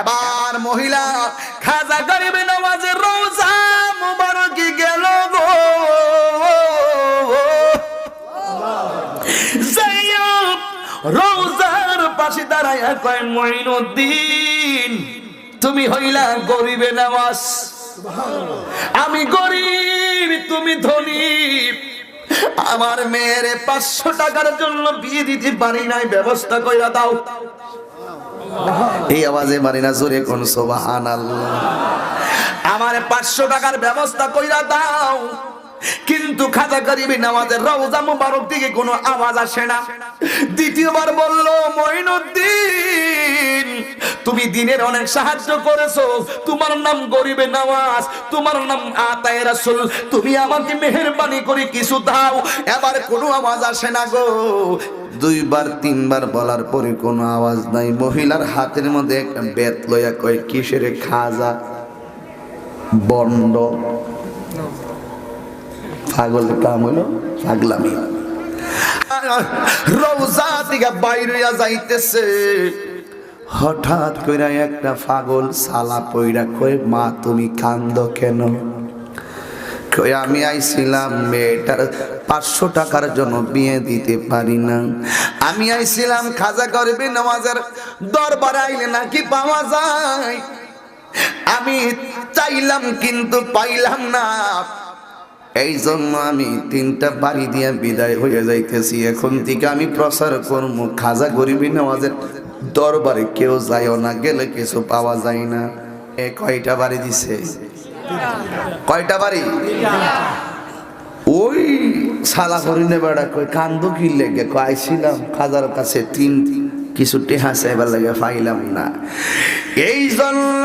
এবার মহিলা খাজা গরিব নামাজের রোজা মুবারকি গেল গো। রোজার পাশে দাঁড়াইয়া কয় মঈনুদ্দিন। তুমি হইলা গরিবে নামাজ আমি গরিব, তুমি ধনী। আমার মেয়ের পাঁচশো টাকার জন্য বিয়ে দিতে পারি নাই, ব্যবস্থা কইরা দাও। এই আওয়াজে মারি না, জোরে কোন সোবাহান আমার পাঁচশো টাকার ব্যবস্থা কইরা দাও। কিন্তু খাজা গরিবি নামাজের রওজা মুবারক দিকে কোনো আওয়াজ আসে না। দ্বিতীয়বার বলল, মঈনুদ্দিন তুমি দিনের অনেক সাহায্য করেছ। তোমার নাম গরিবে নামাজ, তোমার নাম আতায় রাসুল। তুমি আমাকে মেহেরবানি করে কিছু দাও। এবার কোনো আওয়াজ আসে না গো। দুইবার, তিনবার বলার পরে কোনো আওয়াজ নাই। মহিলার হাতের মধ্যে একটা বেত লইয়া কয়, কিসের খাজা? বন্ড। পাগল কাম হলো পাগলামি। রোজা থেকে বাইরে যাইতেছে। হঠাৎ করে একটা পাগল সালা পইরা কই মা, তুমি কান্দ কেন? কই আমি আইছিলাম মেয়েটার পাঁচশো টাকার জন্য বিয়ে দিতে পারি না। আমি আইছিলাম খাজা করবে নামাজের দরবারে আইলে নাকি পাওয়া যায়। আমি চাইলাম কিন্তু পাইলাম না। এই জন্য আমি তিনটা বাড়ি দিয়ে বিদায় হয়ে যাইতেছি। এখন থেকে আমি প্রচার করব খাজা গরিবী নামাজের দরবারে কেউ যায়ও না, গেলে কিছু পাওয়া যায় না। এ কয়টা বাড়ি দিছে? কয়টা বাড়ি? ওই সালা হরিণে বেড়া কই কান্দ কি লেগে? কয়েছিলাম খাজার কাছে তিন, কিছু টেহা চাইবার লাগে পাইলাম না। এই জন্য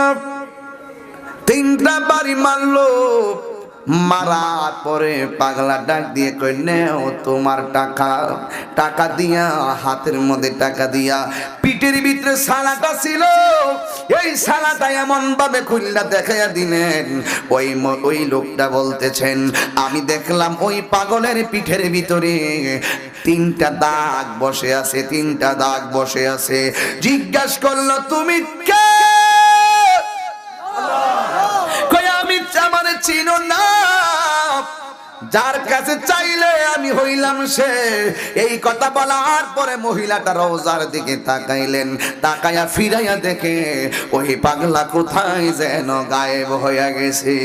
তিনটা বাড়ি মারলো মারার পরে পাগলা ডাক দিয়ে কই নেও তোমার টাকা। টাকা দিয়া, হাতের মধ্যে টাকা দিয়া, পিঠের ভিতরে সালাটা ছিল। এই সালাটা এমন ভাবে খুললা দেখাইয়া দিলেন। ওই ওই লোকটা বলতেছেন, আমি দেখলাম ওই পাগলের পিঠের ভিতরে তিনটা দাগ বসে আছে, তিনটা দাগ বসে আছে। জিজ্ঞাসা করল, তুমি কে কই আমি আমার চিনো না। যার কাছে চাইলে আমি হইলাম সে। এই কথা বলার পরে মহিলাটা রোজার দিকে তাকাইলেন তাকাইয়া ফিরাইয়া দেখে, ওই পাগলা কোথায় যেন গায়েব হইয়া গেছে?